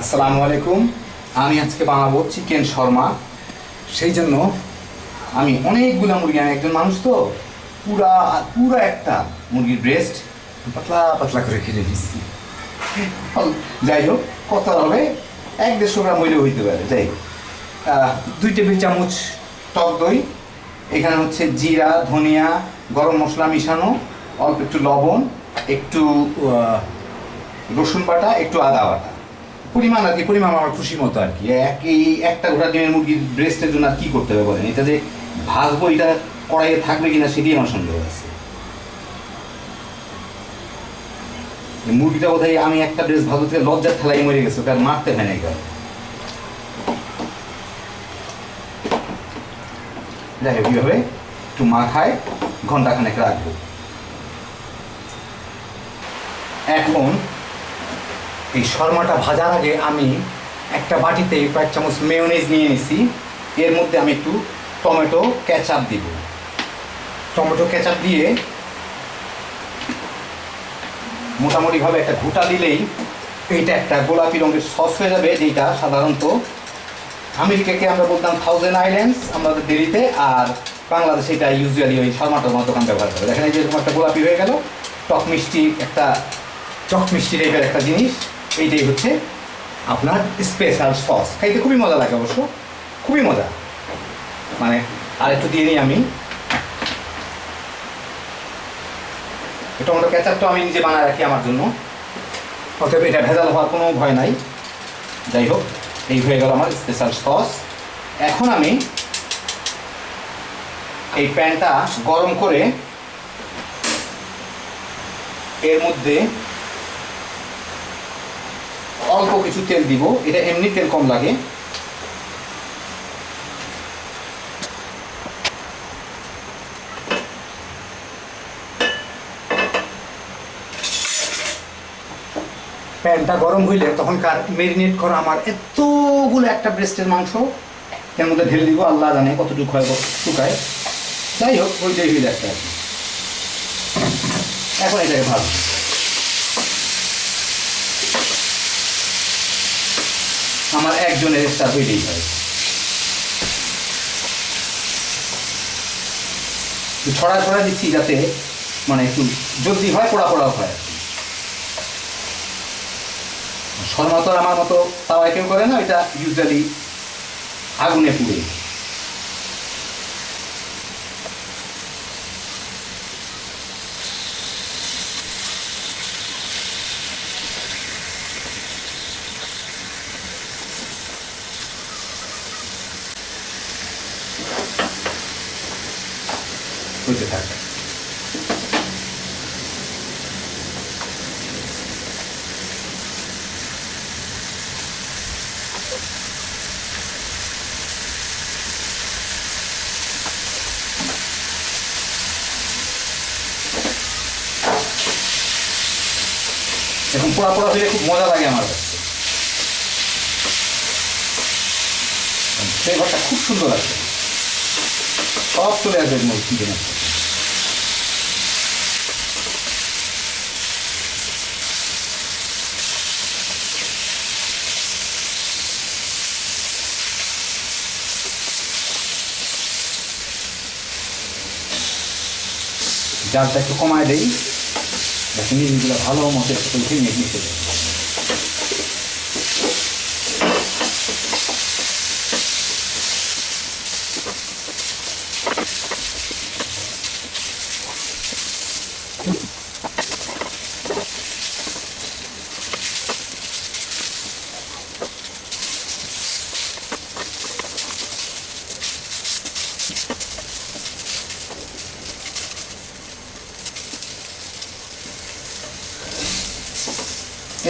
আসসালামু আলাইকুম। আমি আজকে বানাবো চিকেন শর্মা। সেই জন্য আমি অনেকগুলো মুরগি, আমি একজন মানুষ তো, পুরা পুরা একটা মুরগির ব্রেস্ট পাতলা পাতলা করে খেলে দিচ্ছি যাই হোক কত হবে, এক দেড়শো গ্রাম হইলেও হইতে পারে, যাই দুই টেবিল চামচ টক দই, এখানে হচ্ছে জিরা, ধনিয়া, গরম মশলা মিশানো, অল্প একটু লবণ, একটু রসুন বাটা, একটু আদা বাটা। পরিমাণ আর কি, পরিমাণ আমার খুশি মতো আর কি। একটা ডিমের মুরগির ব্রেস্টের জন্য করতে হবে বলেন? এটা যে ভাজবো এটা কড়াইয়ে থাকবে কিনা আমার সন্দেহ আছে। মুরগিটা আমি একটা ড্রেস ভালো থেকে লজ্জার ঠেলাই মরে গেছে আর মারতে হয় না কারণে। যাই একটু মাখায় ঘন্টাখানেক রাখব। এখন এই শর্মাটা ভাজার আগে আমি একটা বাটিতে কয়েক চামচ মেয়োনিজ নিয়ে নিছি এর মধ্যে আমি একটু টমেটো কেচাপ দিব। টমেটো কেচাপ দিয়ে মোটামুটিভাবে একটা ঘুটা দিলেই এইটা একটা গোলাপি রঙের সস হয়ে যাবে যেটা সাধারণত আমেরিকাকে আমরা বলতাম থাউজেন্ড আইল্যান্ডস আমাদের দেরিতে, আর বাংলাদেশে এটা ইউজুয়ালি ওই শর্মাটার মতো দোকান ব্যবহার করে। দেখেন এই যে একটা গোলাপি হয়ে গেল, টক মিষ্টি একটা, টক মিষ্টি টাইপের একটা জিনিস। এইটাই হচ্ছে আপনার স্পেশাল সস খাইতে খুবই মজা লাগে অবশ্য। খুবই মজা। মানে আর একটু দিয়ে নিই আমি। টমেটো কেচাপটা আমি নিজে বানায় রাখি আমার জন্য। অতএব এটা ভেজাল হওয়ার কোনো ভয় নাই। যাই হোক, এই হয়ে গেল আমার স্পেশাল সস এখন আমি এই প্যানটা গরম করে এর মধ্যে অল্প কিছু তেল দিব। এটা এমনি তেল কম লাগে। প্যানটা গরম হইলে তখনকার মেরিনেট করা আমার এতগুলো একটা ব্রেস্টের মাংস। এর মধ্যে ঢেলে দিব, আল্লাহ জানে কতটুকু হয় শুকায়। যাই হোক, ওইটাই হইলে একটা। এখন এটাকে ভালো। আমার একজনের স্টাফ হইলেই হয়। ছড়া ছড়া দিচ্ছি যাতে মানে একটু জলদি হয় পোড়া পোড়াও হয়। শর্মা তো আমার মতো তাওয়ায় কেউ করে না, এটা ইউজুয়ালি আগুনে পুড়ে। হইতে থাকে। এখন পোড়া পোড়া হলে খুব মজা লাগে আমার। কাছে সেই ঘরটা খুব সুন্দর আছে। সব চলে আসবে মোট চিকেন জালটা একটু কমায় দেই। যাতে ভালো মতো একটু মেঘ মিশে নিতে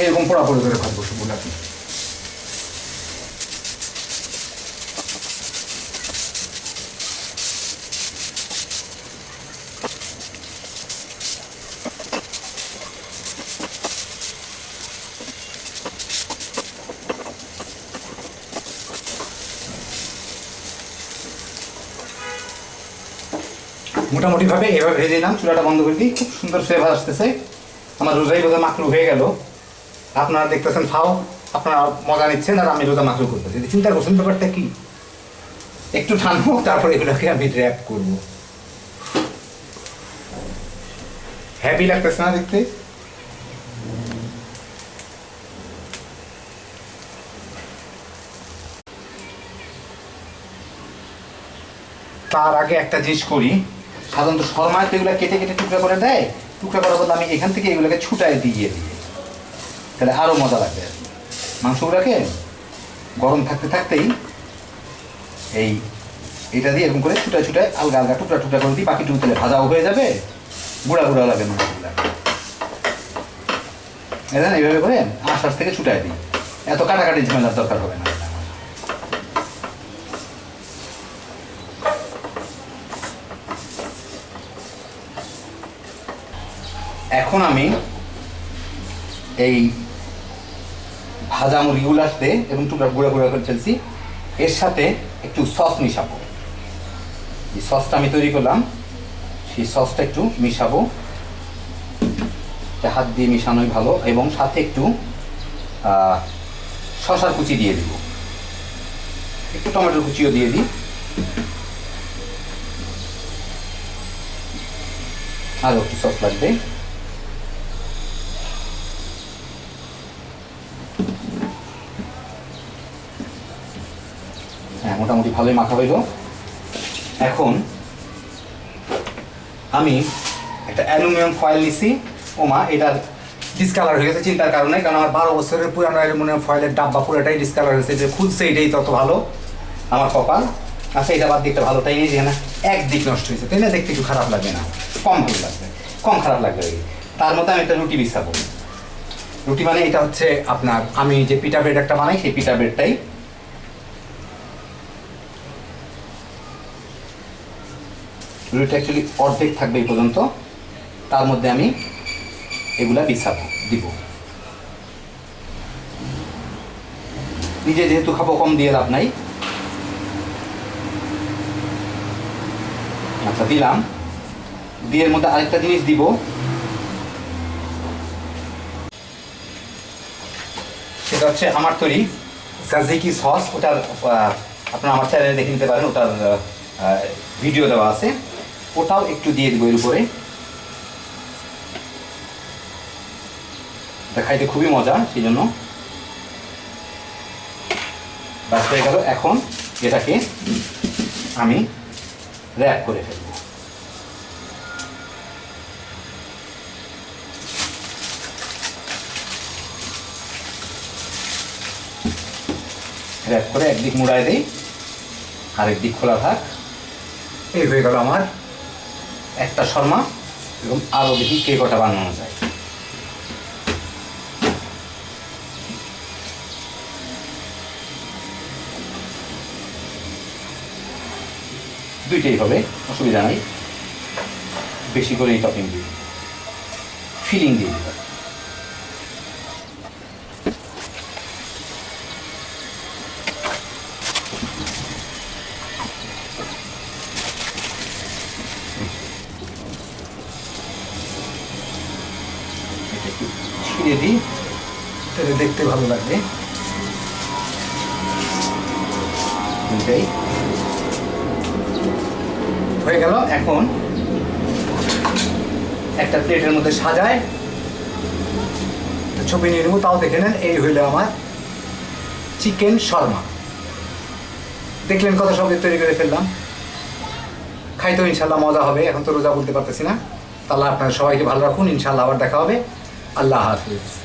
এরকম পোড়া পোড়া করে খাব সবগুলো আপনি মোটামুটিভাবে এভাবে ভেজে নিলাম চুলাটা বন্ধ করে দিই খুব সুন্দর ফ্লেভার আসতেছে আমার রোজাই বোধহয় মাকরু হয়ে গেল। আপনারা দেখতেছেন, ফাও, আপনারা মজা নিচ্ছেন আর আমি রোজা মাত্র করতেছি। চিন্তা করছেন ব্যাপারটা কি? একটু ঠান্ডা তারপরে এগুলোকে আমি র্যাপ করব। হ্যাপি লাগতেছে না দেখতে? তার আগে একটা জিনিস করি। সাধারণত শর্মায় তো এগুলো কেটে কেটে টুকরা করে দেয়। টুকরা করার বদলে আমি এখান থেকে এগুলোকে ছুটায় দিয়ে দিই। তাহলে আরও মজা লাগবে। আর কি। মাংসগুলোকে গরম থাকতে থাকতেই এই এটা দিয়ে এরকম করে ছুটায় ছুটায় আলগা আলগা টুকরা টুকরা করে দিই বাকিটুকু তাহলে ভাজাও হয়ে যাবে, গুঁড়া গুঁড়া লাগে মাংসগুলো। এখানে এইভাবে করে আশ্বাস থেকে ছুটায় দিই। এত কাটাকাটি ঝামেলার দরকার হবে না। এখন আমি এই ভাজা মুরগিগুলো আসতে এবং টুকরা গুঁড়া গুঁড়া করে ফেলছি। এর সাথে একটু সস মিশাবো। এই সসটা আমি তৈরি করলাম, সেই সসটা একটু মিশাবো। হাত দিয়ে মিশানোই ভালো এবং সাথে একটু শশার কুচি দিয়ে দিব। একটু টমেটোর কুচিও দিয়ে দিই। আরও একটু সস লাগবে। ভালোই মাখা হইল এখন আমি একটা অ্যালুমিনিয়াম ফয়েল নিছি। ওমা এটার ডিসকালার হয়ে গেছে চিন্তার কারণে, কারণ আমার বারো বছরের পুরানো অ্যালুমিনিয়াম ফয়েলের ডাব্বা পুরোটাই ডিসকালার হয়েছে। যে খুলছে এটাই তত ভালো, আমার কপাল। আচ্ছা এটা বাদ দিকটা ভালোটাই নেই যেখানে একদিক নষ্ট হয়েছে, তাই না? দেখতে একটু খারাপ লাগবে না। কম ভালো লাগবে, কম খারাপ লাগবে। তার মধ্যে আমি একটা রুটি বিছাবো। রুটি মানে এটা হচ্ছে আপনার, আমি যে পিটা ব্রেড একটা বানাই, সেই পিটা ব্রেডটাই রুটিটা অ্যাকচুয়ালি অর্ধেক থাকবে এই পর্যন্ত। তার মধ্যে আমি এগুলা বিছাবো, দিব। নিজে যেহেতু খাব, কম দিয়ে লাভ নাই। আচ্ছা দিলাম। দিয়ে এর মধ্যে আরেকটা জিনিস দিব। সেটা হচ্ছে আমার তৈরি সাজিকি সস। ওটার আপনারা আমার চ্যানেলে দেখে নিতে পারেন। ওটার ভিডিও দেওয়া আছে। ওটাও একটু দিয়ে দিব এর উপরে। খাইতে খুবই মজা সেই জন্য হয়ে গেল। এখন এটাকে আমি র্যাপ করে ফেলব। র্যাপ করে একদিক মুড়ায় দিই আরেক দিক খোলা থাক। এই হয়ে গেল আমার একটা শর্মা এবং আরও দেখি কে কটা বানানো যায়। দুইটাই হবে, অসুবিধা নাই। বেশি করে এই টপিং দিই ফিলিং দিয়ে দিতে ছিঁড়ে দিই, তাহলে দেখতে ভালো লাগবে। হয়ে গেল, এখন একটা প্লেটের মধ্যে সাজায়। ছবি নিয়ে নেব, তাও দেখে নেন, এই হইল আমার চিকেন শর্মা। দেখলেন কত সব তৈরি করে ফেললাম। খাইতেও ইনশাল্লাহ মজা হবে, এখন তো রোজা বলতে পারতেছি না। তাহলে আপনারা সবাইকে ভালো রাখুন, ইনশাল্লাহ আবার দেখা হবে। আল্লাহ হাফিজ।